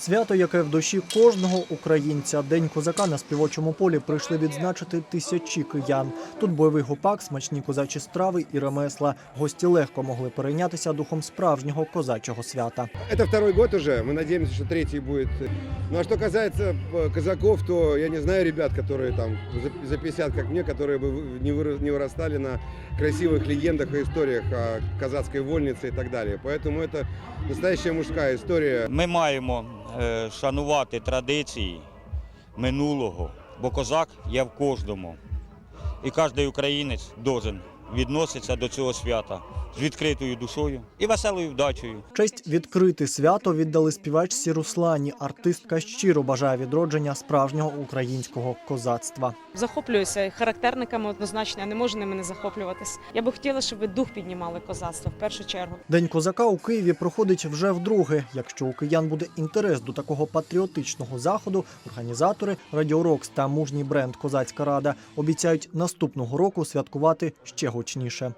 Свято, яке в душі кожного українця. День козака на співочому полі прийшли відзначити тисячі киян. Тут бойовий гопак, смачні козачі страви і ремесла. Гості легко могли перейнятися духом справжнього козачого свята. Это второй год уже, мы надеемся, что третий будет. Ну а что касается э, казаков, то я не знаю ребят, которые там за- за 50, как мне, которые бы вы- не вырос- не вырастали на красивых легендах и историях о казацкой вольнице и так далее. Поэтому это настоящая мужская история. Ми маємо е, шанувати традиції минулого, бо козак є в кожному. І кожен українець должен відноситися до цього свята з відкритою душою і веселою вдачею. Честь відкрити свято віддали співачці Руслані. Артистка щиро бажає відродження справжнього українського козацтва. Захоплююся характерниками однозначно, я не можу ними не захоплюватись. Я би хотіла, щоб ви дух піднімали козацтва в першу чергу. День козака у Києві проходить вже вдруге. Якщо у киян буде інтерес до такого патріотичного заходу, організатори Радіо Рокс та мужній бренд Козацька Рада обіцяють наступного року святкувати ще гучніше.